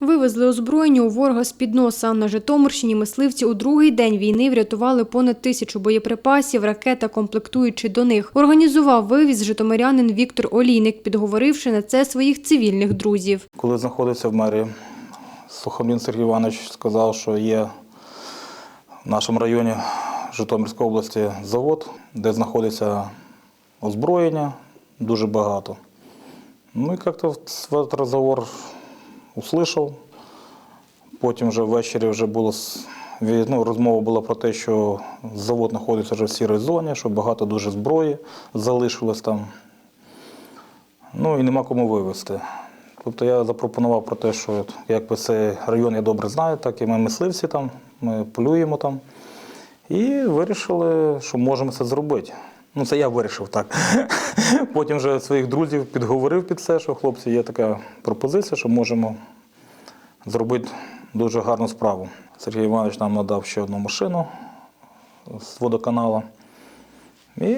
Вивезли озброєння у ворога з-під носа. На Житомирщині мисливці у другий день війни врятували понад тисячу боєприпасів, ракет комплектуючи до них. Організував вивіз житомирянин Віктор Олійник, підговоривши на це своїх цивільних друзів. Коли знаходився в мерії, Сухомлін Сергій Іванович сказав, що є в нашому районі Житомирської області завод, де знаходиться озброєння дуже багато. Ну і як-то розговор услышав. Потім вже ввечері вже було ну, розмова була про те, що завод знаходиться вже в сірій зоні, що багато дуже зброї залишилось там. Ну і нема кому вивезти. Тобто я запропонував про те, що якби цей район я добре знаю, так і ми мисливці там, ми полюємо там. І вирішили, що можемо це зробити. Ну, це я вирішив так. Потім вже своїх друзів підговорив під це, що хлопці, є така пропозиція, що можемо зробити дуже гарну справу. Сергій Іванович нам надав ще одну машину з водоканалу. І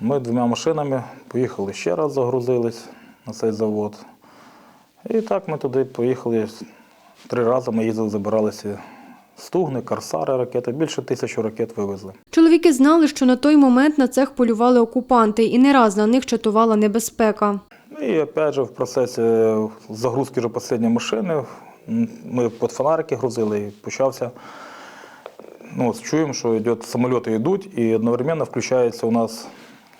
ми двома машинами поїхали ще раз, загрузились на цей завод. І так ми туди поїхали. Три рази ми їздили, забиралися стугни, корсари, ракети. Більше тисячі ракет вивезли. Чоловіки знали, що на той момент на цех полювали окупанти, і не раз на них чатувала небезпека. І опять же в процесі загрузки вже останньої машини ми під фонарики грузили і почався. Ну, чуємо, що йде, самоліти йдуть, і одновременно включається у нас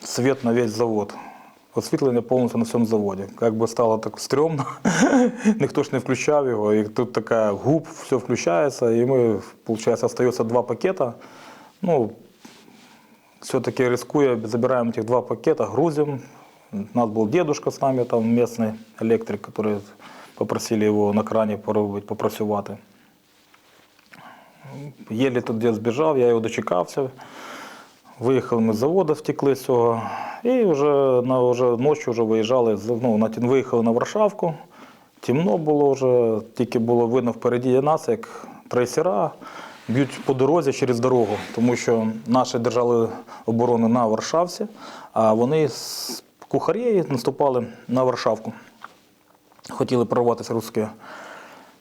світ на весь завод Освітлення повністю на всьому заводі. Як би стало так стрьомно, ніхто ж не включав його, і тут така губ, все включається, і ми, виходить, залишається два пакета. Ну, все-таки рискуя, забираем этих два пакета, грузим. У нас был дедушка с нами, там местный электрик, который попросили его на крані поробити, попрацювати. Єлі тут дід збіжав, я його дочекався. Виїхали ми з заводу, втекли з цього. І вже, на, вже ночі вже виїжджали, ну, на, виїхали на Варшавку. Темно було вже, тільки було видно впереді нас, як трейсера б'ють по дорозі через дорогу, тому що наші держали оборону на Варшавці, а вони з кухарі наступали на Варшавку. Хотіли прорватися русські.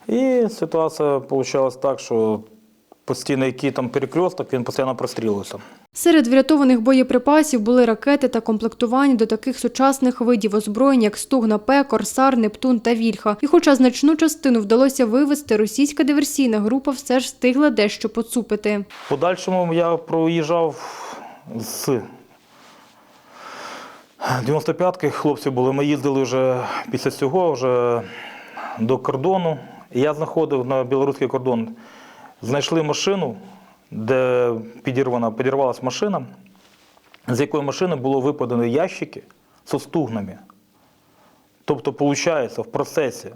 І ситуація вийшла так, що постійно який там перекресток, він постійно прострілювався. Серед врятованих боєприпасів були ракети та комплектування до таких сучасних видів озброєнь, як Стугна-П, Корсар, Нептун та Вільха. І хоча значну частину вдалося вивезти, російська диверсійна група все ж встигла дещо поцупити. Подальшому я проїжджав з 95-ки, хлопці були. Ми їздили вже після цього вже до кордону. Я знаходив на білоруський кордон, знайшли машину, де підірвана, підірвалася машина, з якої машини було випадені ящики з стугнами. Тобто, виходить, в процесі,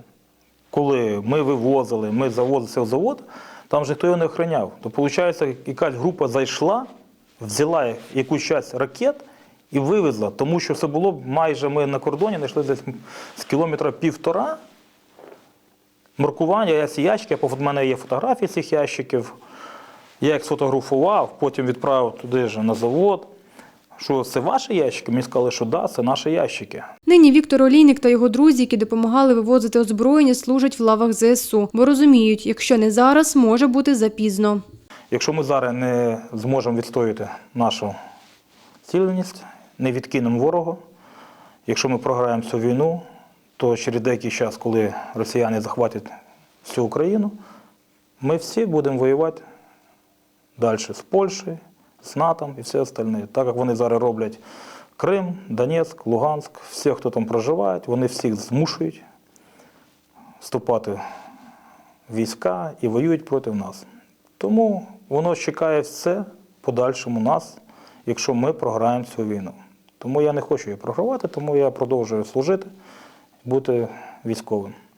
коли ми вивозили, ми завозили в завод, там же ніхто його не охороняв. То виходить, якась група зайшла, взяла якусь часть ракет і вивезла, тому що це було майже ми на кордоні знайшли десь з кілометра півтора. Маркування, я ці ящики, в мене є фотографії цих ящиків. Я їх сфотографував, потім відправив туди ж на завод. Що це ваші ящики? Мені сказали, що да, це наші ящики. Нині Віктор Олійник та його друзі, які допомагали вивозити озброєння, служать в лавах ЗСУ, бо розуміють, якщо не зараз, може бути запізно. Якщо ми зараз не зможемо відстояти нашу цілісність, не відкинемо ворога, якщо ми програємо цю війну, то через деякий час, коли росіяни захватять всю Україну, ми всі будемо воювати далі з Польщею, з НАТО і все остальне. Так як вони зараз роблять Крим, Донецьк, Луганськ, всі, хто там проживає, вони всіх змушують вступати в війська і воюють проти нас. Тому воно чекає все подальшому нас, якщо ми програємо цю війну. Тому я не хочу її програвати, тому я продовжую служити, бути військовим.